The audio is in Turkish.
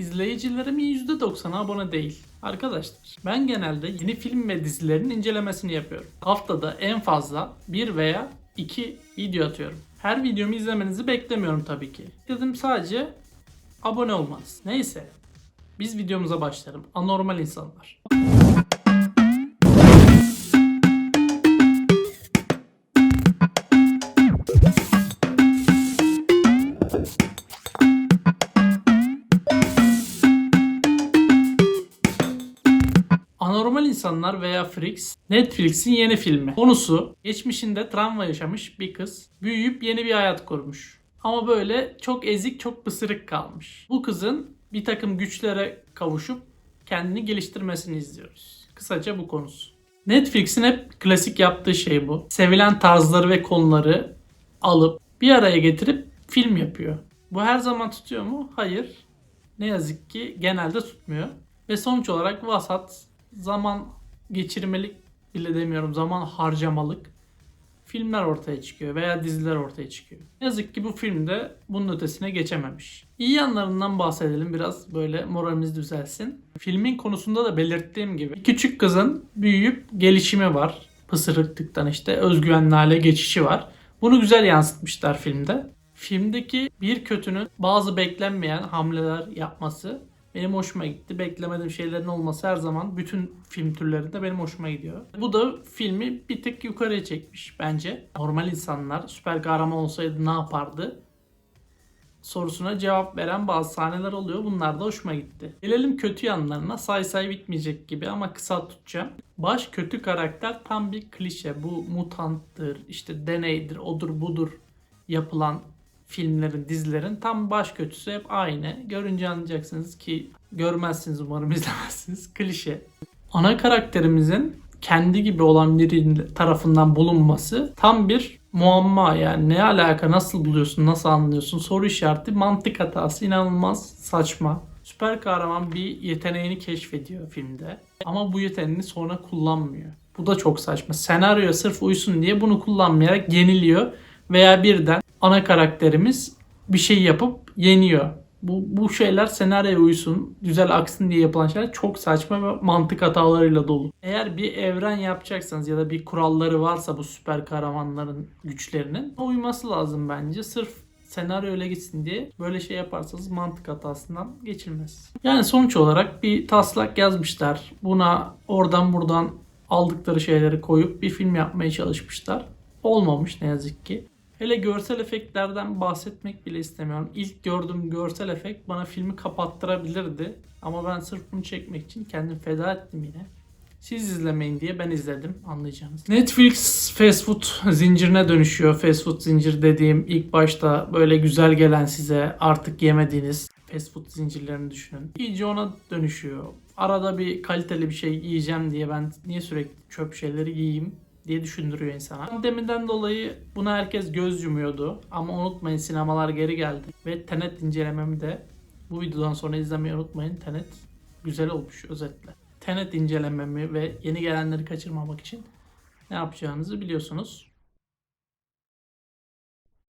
İzleyicilerimin %90'ı abone değil. Arkadaşlar ben genelde yeni film ve dizilerin incelemesini yapıyorum. Haftada en fazla bir veya iki video atıyorum. Her videomu izlemenizi beklemiyorum tabii ki. Dedim sadece abone olmanız. Neyse biz videomuza başlayalım. Anormal insanlar. İnsanlar veya Freaks Netflix'in yeni filmi. Konusu geçmişinde travma yaşamış bir kız büyüyüp yeni bir hayat kurmuş. Ama böyle çok ezik çok pısırık kalmış. Bu kızın bir takım güçlere kavuşup kendini geliştirmesini izliyoruz. Kısaca bu konusu. Netflix'in hep klasik yaptığı şey bu. Sevilen tarzları ve konuları alıp bir araya getirip film yapıyor. Bu her zaman tutuyor mu? Hayır. Ne yazık ki genelde tutmuyor. Ve sonuç olarak vasat, zaman geçirmelik bile demiyorum, zaman harcamalık filmler ortaya çıkıyor veya diziler ortaya çıkıyor. Ne yazık ki bu filmde bunun ötesine geçememiş. İyi yanlarından bahsedelim biraz böyle moralimiz düzelsin. Filmin konusunda da belirttiğim gibi küçük kızın büyüyüp gelişimi var. Pısırıklıktan işte özgüvenli hale geçişi var. Bunu güzel yansıtmışlar filmde. Filmdeki bir kötünün bazı beklenmeyen hamleler yapması benim hoşuma gitti. Beklemediğim şeylerin olması her zaman bütün film türlerinde benim hoşuma gidiyor. Bu da filmi bir tık yukarıya çekmiş bence. Normal insanlar süper kahraman olsaydı ne yapardı? sorusuna cevap veren bazı sahneler oluyor. Bunlar da hoşuma gitti. Gelelim kötü yanlarına. Say say bitmeyecek gibi ama kısa tutacağım. Baş kötü karakter tam bir klişe. Bu mutanttır, işte deneydir, odur budur yapılan filmlerin, dizilerin tam baş kötüsü hep aynı. Görünce anlayacaksınız ki görmezsiniz umarım izlemezsiniz. Klişe. Ana karakterimizin kendi gibi olan birinin tarafından bulunması tam bir muamma yani ne alaka nasıl buluyorsun nasıl anlıyorsun soru işareti mantık hatası inanılmaz saçma. Süper kahraman bir yeteneğini keşfediyor filmde ama bu yeteneğini sonra kullanmıyor. Bu da çok saçma. Senaryoya sırf uysun diye bunu kullanmayarak yeniliyor veya birden ana karakterimiz bir şey yapıp yeniyor. Bu, bu şeyler senaryoya uysun, güzel aksın diye yapılan şeyler çok saçma ve mantık hatalarıyla dolu. Eğer bir evren yapacaksanız ya da bir kuralları varsa bu süper kahramanların güçlerinin uyması lazım bence. Sırf senaryo öyle gitsin diye böyle şey yaparsanız mantık hatasından geçilmez. Yani sonuç olarak bir taslak yazmışlar. Buna oradan buradan aldıkları şeyleri koyup bir film yapmaya çalışmışlar. Olmamış ne yazık ki. Hele görsel efektlerden bahsetmek bile istemiyorum. İlk gördüğüm görsel efekt bana filmi kapattırabilirdi. Ama ben sırf bunu çekmek için kendim feda ettim yine. Siz izlemeyin diye ben izledim anlayacağınız. Netflix fast food zincirine dönüşüyor. Fast food zincir dediğim ilk başta böyle güzel gelen size artık yemediğiniz fast food zincirlerini düşünün. İyice ona dönüşüyor. Arada bir kaliteli bir şey yiyeceğim diye ben niye sürekli çöp şeyleri yiyeyim diye düşündürüyor insana. Pandemiden dolayı buna herkes göz yumuyordu. Ama unutmayın sinemalar geri geldi. Ve Tenet incelememi de bu videodan sonra izlemeyi unutmayın. Tenet güzel olmuş özetle. Tenet incelememi ve yeni gelenleri kaçırmamak için ne yapacağınızı biliyorsunuz.